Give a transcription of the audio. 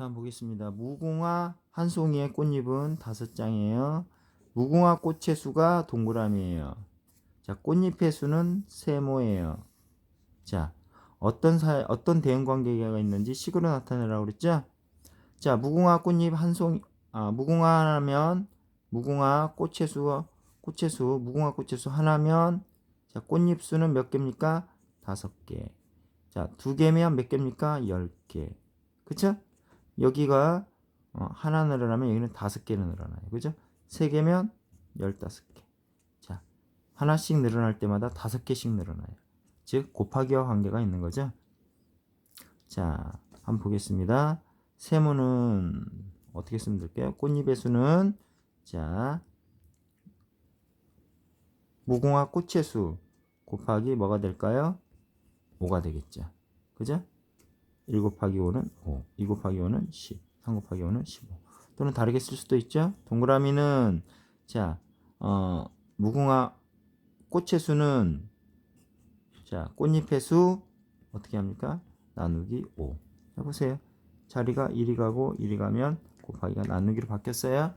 다음 보겠습니다. 무궁화 한 송이의 꽃잎은 다섯 장이에요. 무궁화 꽃의 수가 동그라미예요. 자, 꽃잎의 수는 세모예요. 자, 어떤 사 어떤 대응 관계가 있는지 식으로 나타내라고 그랬죠? 자, 무궁화 꽃잎 한 송이 아, 무궁화하면 무궁화 꽃의 수 꽃의 수 무궁화 꽃의 수 하나면 자, 꽃잎 수는 몇 개입니까? 다섯 개. 자, 두 개면 몇 개입니까? 열 개. 그쵸? 여기가 어, 하나 늘어나면 여기는 다섯 개 늘어나요. 그죠? 세 개면 열다섯 개. 자, 하나씩 늘어날 때마다 다섯 개씩 늘어나요. 즉, 곱하기와 관계가 있는 거죠. 자, 한번 보겠습니다. 세모는 어떻게 쓰면 될까요? 꽃잎의 수는 자, 무궁화 꽃의 수 곱하기 뭐가 될까요? 5가 되겠죠. 그죠? 1 곱하기 5는 5, 2 곱하기 5는 10, 3 곱하기 5는 15. 또는 다르게 쓸 수도 있죠. 동그라미는 자, 어, 무궁화 꽃의 수는 자, 꽃잎의 수 어떻게 합니까? 나누기 5. 해 보세요. 자리가 1이 가고 1이 가면 곱하기가 나누기로 바뀌었어요.